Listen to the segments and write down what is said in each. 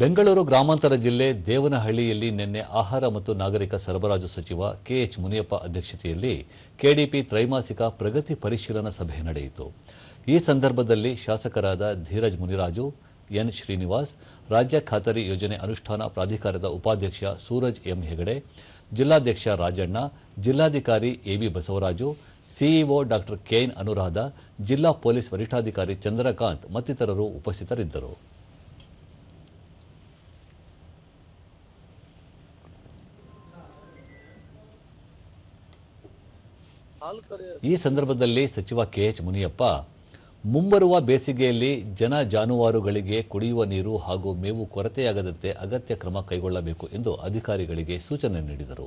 ಬೆಂಗಳೂರು ಗ್ರಾಮಾಂತರ ಜಿಲ್ಲೆ ದೇವನಹಳ್ಳಿಯಲ್ಲಿ ನಿನ್ನೆ ಆಹಾರ ಮತ್ತು ನಾಗರಿಕ ಸರಬರಾಜು ಸಚಿವ ಕೆಎಚ್ ಮುನಿಯಪ್ಪ ಅಧ್ಯಕ್ಷತೆಯಲ್ಲಿ ಕೆಡಿಪಿ ತ್ರೈಮಾಸಿಕ ಪ್ರಗತಿ ಪರಿಶೀಲನಾ ಸಭೆ ನಡೆಯಿತು. ಈ ಸಂದರ್ಭದಲ್ಲಿ ಶಾಸಕರಾದ ಧೀರಜ್ ಮುನಿರಾಜು, ಎನ್ ಶ್ರೀನಿವಾಸ್, ರಾಜ್ಯ ಖಾತರಿ ಯೋಜನೆ ಅನುಷ್ಠಾನ ಪ್ರಾಧಿಕಾರದ ಉಪಾಧ್ಯಕ್ಷ ಸೂರಜ್ ಎಂ ಹೆಗಡೆ, ಜಿಲ್ಲಾಧ್ಯಕ್ಷ ರಾಜಣ್ಣ, ಜಿಲ್ಲಾಧಿಕಾರಿ AB Basavaraju, CEO doctor KN Anuradha, ಜಿಲ್ಲಾ ಪೊಲೀಸ್ ವರಿಷ್ಠಾಧಿಕಾರಿ ಚಂದ್ರಕಾಂತ್ ಮತ್ತಿತರರು ಉಪಸ್ಥಿತರಿದ್ದರು. ಈ ಸಂದರ್ಭದಲ್ಲಿ ಸಚಿವ ಕೆಎಚ್ ಮುನಿಯಪ್ಪ, ಮುಂಬರುವ ಬೇಸಿಗೆಯಲ್ಲಿ ಜನ ಜಾನುವಾರುಗಳಿಗೆ ಕುಡಿಯುವ ನೀರು ಹಾಗೂ ಮೇವು ಕೊರತೆಯಾಗದಂತೆ ಅಗತ್ಯ ಕ್ರಮ ಕೈಗೊಳ್ಳಬೇಕು ಎಂದು ಅಧಿಕಾರಿಗಳಿಗೆ ಸೂಚನೆ ನೀಡಿದರು.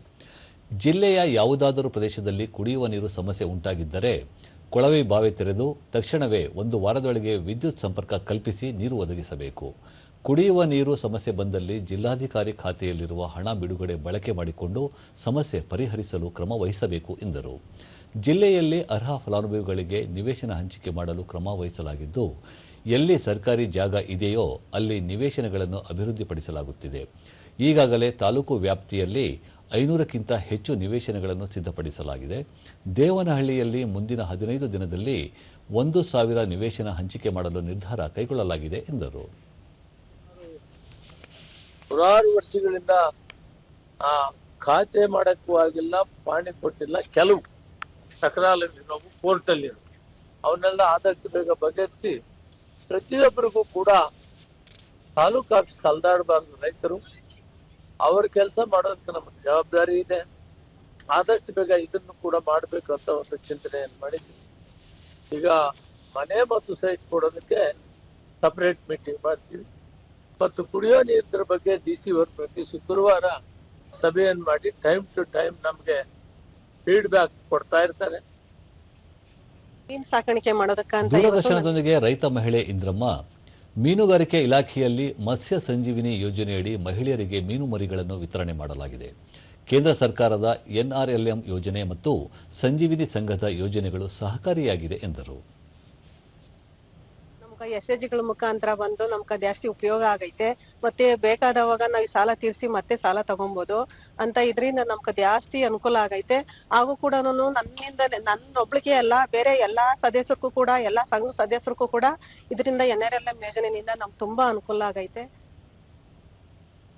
ಜಿಲ್ಲೆಯ ಯಾವುದಾದರೂ ಪ್ರದೇಶದಲ್ಲಿ ಕುಡಿಯುವ ನೀರು ಸಮಸ್ಯೆ ಉಂಟಾಗಿದ್ದರೆ ಕೊಳವೆ ಬಾವಿ ತೆರೆದು ತಕ್ಷಣವೇ ಒಂದು ವಾರದೊಳಗೆ ವಿದ್ಯುತ್ ಸಂಪರ್ಕ ಕಲ್ಪಿಸಿ ನೀರು ಒದಗಿಸಬೇಕು. ಕುಡಿಯುವ ನೀರು ಸಮಸ್ಯೆ ಬಂದಲ್ಲಿ ಜಿಲ್ಲಾಧಿಕಾರಿ ಖಾತೆಯಲ್ಲಿರುವ ಹಣ ಬಿಡುಗಡೆ ಬಳಕೆ ಮಾಡಿಕೊಂಡು ಸಮಸ್ಯೆ ಪರಿಹರಿಸಲು ಕ್ರಮ ವಹಿಸಬೇಕು ಎಂದರು. ಜಿಲ್ಲೆಯಲ್ಲಿ ಅರ್ಹ ಫಲಾನುಭವಿಗಳಿಗೆ ನಿವೇಶನ ಹಂಚಿಕೆ ಮಾಡಲು ಕ್ರಮ ವಹಿಸಲಾಗಿದ್ದು, ಎಲ್ಲಿ ಸರ್ಕಾರಿ ಜಾಗ ಇದೆಯೋ ಅಲ್ಲಿ ನಿವೇಶನಗಳನ್ನು ಅಭಿವೃದ್ಧಿಪಡಿಸಲಾಗುತ್ತಿದೆ. ಈಗಾಗಲೇ ತಾಲೂಕು ವ್ಯಾಪ್ತಿಯಲ್ಲಿ ಐನೂರಕ್ಕಿಂತ ಹೆಚ್ಚು ನಿವೇಶನಗಳನ್ನು ಸಿದ್ಧಪಡಿಸಲಾಗಿದೆ. ದೇವನಹಳ್ಳಿಯಲ್ಲಿ ಮುಂದಿನ ಹದಿನೈದು ದಿನದಲ್ಲಿ ಒಂದು ಸಾವಿರ ನಿವೇಶನ ಹಂಚಿಕೆ ಮಾಡಲು ನಿರ್ಧಾರ ಕೈಗೊಳ್ಳಲಾಗಿದೆ ಎಂದರು. ನೂರಾರು ವರ್ಷಗಳಿಂದ ಆ ಖಾತೆ ಮಾಡಕ್ಕೂ ಆಗಿಲ್ಲ, ಪಾಣಿ ಕೊಟ್ಟಿಲ್ಲ. ಕೆಲವು ತಕರಾಲಲ್ಲಿರೋವು ಕೋರ್ಟಲ್ಲಿರೋ ಅವನ್ನೆಲ್ಲ ಆದಷ್ಟು ಬೇಗ ಬಗೆಹರಿಸಿ ಪ್ರತಿಯೊಬ್ಬರಿಗೂ ಕೂಡ ತಾಲೂಕು ಆಫೀಸ್ ಅಲ್ದಾಡಬಾರ್ದು ರೈತರು, ಅವ್ರ ಕೆಲಸ ಮಾಡೋದಕ್ಕೆ ನಮಗೆ ಜವಾಬ್ದಾರಿ ಇದೆ. ಆದಷ್ಟು ಬೇಗ ಇದನ್ನು ಕೂಡ ಮಾಡಬೇಕು ಅಂತ ಒಂದು ಚಿಂತನೆಯನ್ನು ಮಾಡಿದ್ವಿ. ಈಗ ಮನೆ ಮತ್ತು ಸೈಟ್ ಕೊಡೋದಕ್ಕೆ ಸಪ್ರೇಟ್ ಮೀಟಿಂಗ್ ಮಾಡ್ತೀವಿ. ಮತ್ತು ಕುಡಿಯೋ ನೀರಿನ ಬಗ್ಗೆ ಡಿ ಸಿ ಅವರು ಪ್ರತಿ ಶುಕ್ರವಾರ ಸಭೆಯನ್ನು ಮಾಡಿ ಟೈಮ್ ಟು ಟೈಮ್ ನಮಗೆ ಫೀಡ್ಬ್ಯಾಕ್ ಕೊಡ್ತಾ ಇರ್ತಾರೆ. ಮೀನ್ ಸಾಕಾಣಿಕೆ ಮಾಡೋದಕ್ಕಂತ ದೂರದರ್ಶನದೊಂದಿಗೆ ರೈತ ಮಹಿಳೆ ಇಂದ್ರಮ್ಮ ಮೀನುಗಾರಿಕೆ ಇಲಾಖೆಯಲ್ಲಿ ಮತ್ಸ್ಯ ಸಂಜೀವಿನಿ ಯೋಜನೆಯಡಿ ಮಹಿಳೆಯರಿಗೆ ಮೀನು ಮರಿಗಳನ್ನು ವಿತರಣೆ ಮಾಡಲಾಗಿದೆ. ಕೇಂದ್ರ ಸರ್ಕಾರದ ಎನ್ಆರ್ಎಲ್ಎಂ ಯೋಜನೆ ಮತ್ತು ಸಂಜೀವಿನಿ ಸಂಘದ ಯೋಜನೆಗಳು ಸಹಕಾರಿಯಾಗಿದೆ ಎಂದರು. ನಮ್ಗೆ ಎಸ್ ಎಚ್ಗಳ ಮುಖಾಂತರ ಬಂದು ನಮ್ಗೆ ಜಾಸ್ತಿ ಉಪಯೋಗ ಆಗೈತೆ. ಮತ್ತೆ ಬೇಕಾದವಾಗ ನಾವು ಸಾಲ ತೀರಿಸಿ ಮತ್ತೆ ಸಾಲ ತಗೊಬೋದು. ಅಂತ ಇದರಿಂದ ನಮ್ಗೆ ಜಾಸ್ತಿ ಅನುಕೂಲ ಆಗೈತೆ. ಹಾಗೂ ಕೂಡ ನನ್ನಿಂದ ನನ್ನೊಬ್ಳಿಗೆ ಅಲ್ಲ, ಬೇರೆ ಎಲ್ಲಾ ಸದಸ್ಯರಿಗೂ ಕೂಡ, ಎಲ್ಲಾ ಸಂಘ ಸದಸ್ಯರಿಗೂ ಕೂಡ ಇದರಿಂದ ಎನ್ ಆರ್ ಎಲ್ ಎಂ ಯೋಜನೆಯಿಂದ ನಮ್ಗೆ ತುಂಬಾ ಅನುಕೂಲ ಆಗೈತೆ.